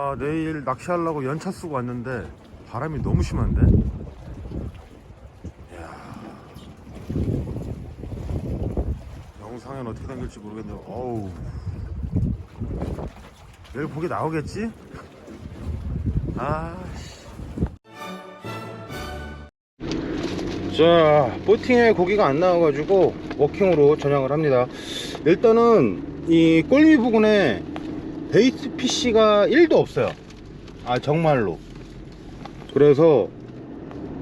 아 내일 낚시하려고 연차 쓰고 왔는데 바람이 너무 심한데? 이야. 영상엔 어떻게 담길지 모르겠네요. 어우. 내일 보기 나오겠지? 아씨. 자 보팅에 고기가 안 나와가지고 워킹으로 전향을 합니다. 일단은 이 꼴미 부근에 베이스 PC가 1도 없어요. 아 정말로. 그래서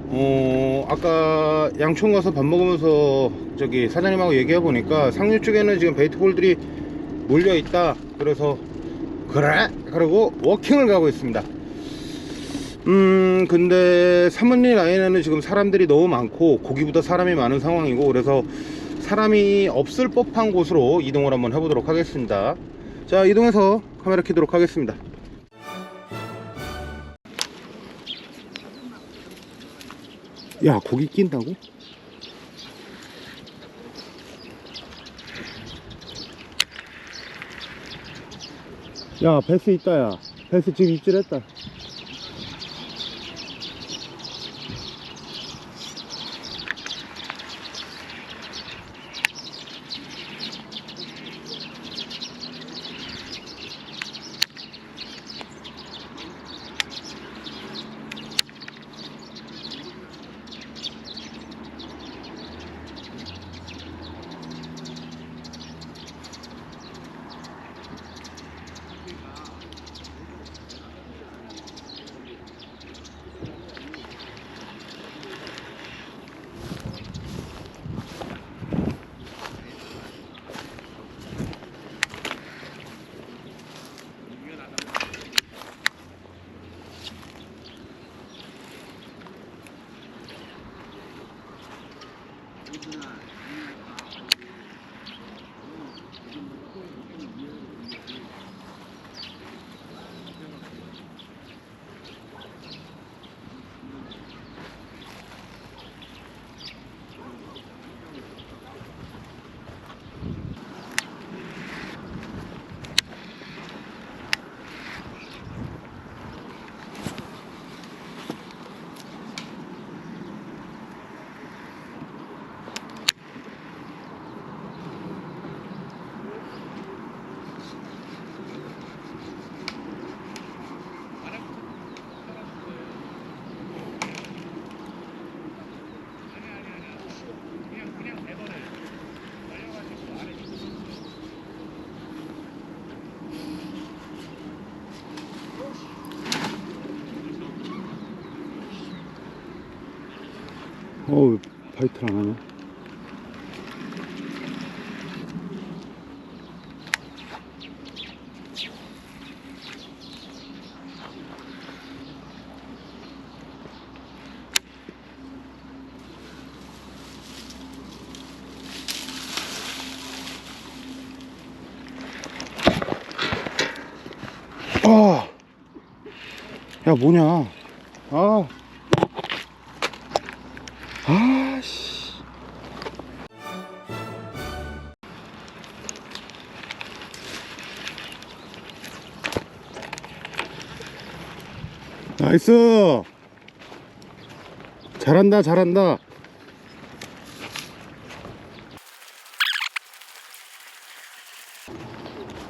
어 아까 양촌 가서 밥 먹으면서 저기 사장님하고 얘기해 보니까 상류 쪽에는 지금 베이트 홀들이 몰려 있다. 그래서 그래? 그리고 워킹을 가고 있습니다. 음 근데 사모님 라인에는 지금 사람들이 너무 많고 고기보다 사람이 많은 상황이고 그래서 사람이 없을 법한 곳으로 이동을 한번 해보도록 하겠습니다 자 이동해서 카메라 켜도록 하겠습니다. 야 고기 낀다고? 야 베스 있다 야. 베스 지금 입질했다 嘛， 어우 바이트를 안 하냐? 아, 야 뭐냐? 아, 아씨. 나이스. 잘한다, 잘한다.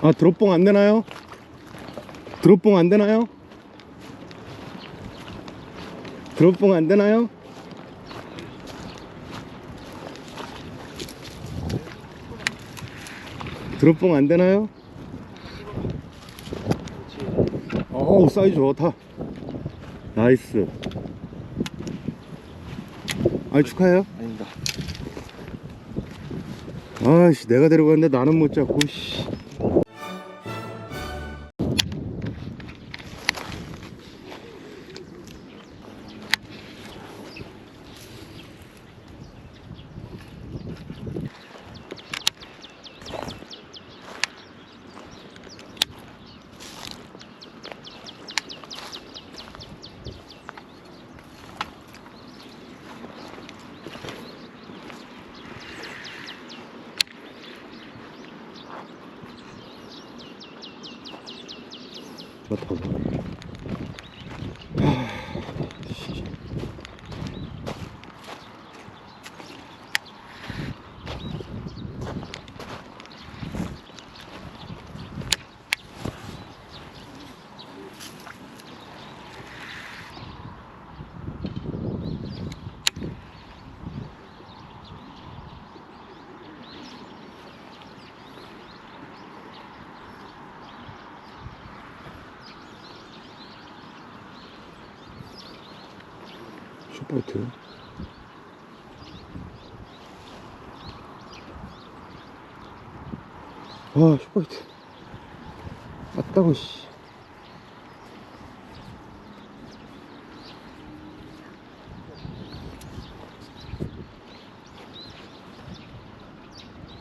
아, 드롭봉 안 되나요? 드롭봉 안 되나요? 드롭봉 안 되나요? 드롭봉 안 되나요? 어우 사이즈 좋다 나이스 아이 축하해요 아닙니다. 아씨 내가 데려갔는데 나는 못 잡고 씨. pas de problème. 슈퍼이트. 아, 슈퍼이트. 아따고, 씨.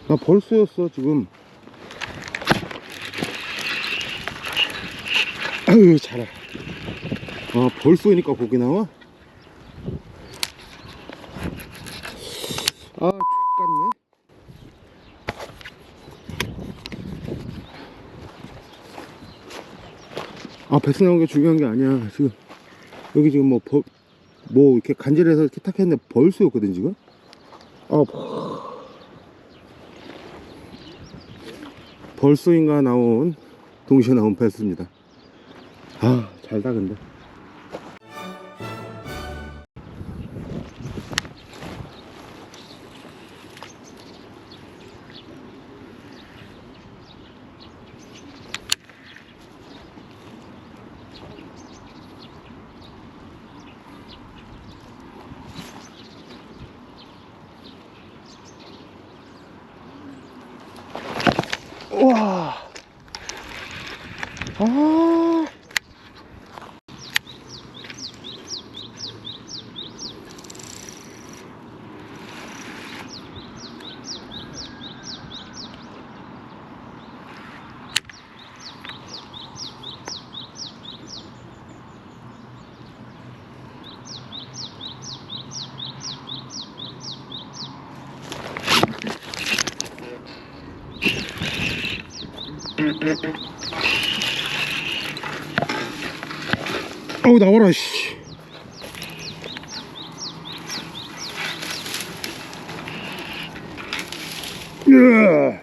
나 벌써였어, 지금. 아유, 잘하. 아, 벌써니까 고기 나와? 아, X같네. 아, 배스 나온 게 중요한 게 아니야. 지금, 여기 지금 뭐, 벌, 뭐, 이렇게 간절해서 이렇게 탁 했는데 벌수였거든, 지금? 아, 벌수인가 나온, 동시에 나온 배스입니다. 아, 잘다, 근데. 우와. 아. 어우 나와라 씨. 으아.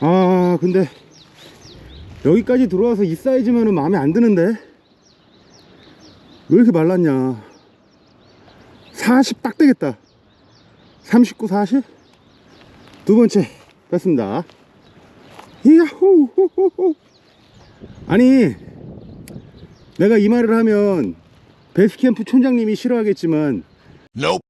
아 근데 여기까지 들어와서 이 사이즈면은 마음에 안 드는데 왜 이렇게 말랐냐 40 딱 되겠다 39 40 두 번째 뺐습니다. 야호! 아니, 내가 이 말을 하면 베스캠프 촌장님이 싫어하겠지만, Nope.